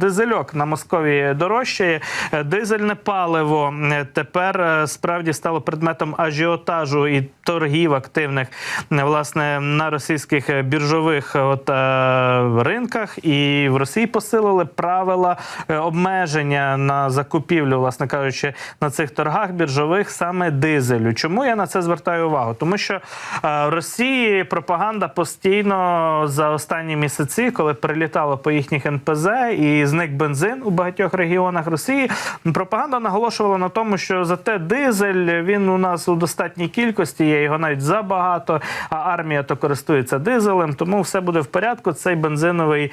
дизельок на Московії дорожчає. Дизельне паливо е, тепер е, справді стало предметом ажіотажу і торгів активних е, власне на російських біржових от, ринках. І в Росії посилили правила обмеження на закупівлю, власне кажучи, на цих торгах біржових саме дизелю. Чому я на це звертаю увагу? Тому що в Росії пропаганда постійно за останні місяці, коли прилітало по їхніх НПЗ і зник бензин у багатьох регіонах Росії, пропаганда наголошувала на тому, що зате дизель він у нас у достатній кількості, є його навіть забагато, а армія то користується дизелем, тому все буде в порядку. Цей бензиновий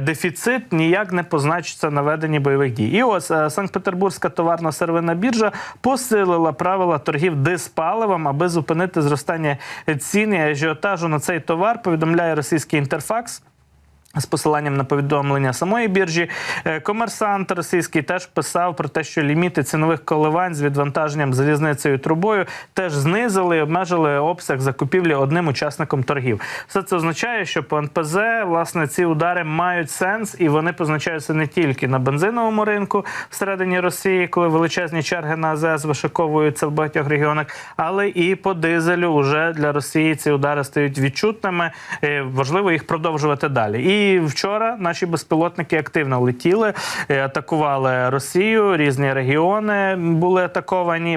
дефіцит ніяк не позначиться на веденні бойових дій. І ось е, Санкт-Петербурзька товарна сервина біржа посилила правила торгів диспаливом, аби зупинити зростання цін і ажіотажу на цей товар. Повідомляє російський інтерфакс. З посиланням на повідомлення самої біржі, Е, комерсант російський теж писав про те, що ліміти цінових коливань з відвантаженням залізницею трубою теж знизили і обмежили обсяг закупівлі одним учасником торгів. Все це означає, що по НПЗ власне ці удари мають сенс, і вони позначаються не тільки на бензиновому ринку всередині Росії, коли величезні черги на АЗС вишиковуються в багатьох регіонах, але і по дизелю уже для Росії ці удари стають відчутними. Важливо їх продовжувати далі. І вчора наші безпілотники активно летіли, е, атакували Росію. Різні регіони були атаковані.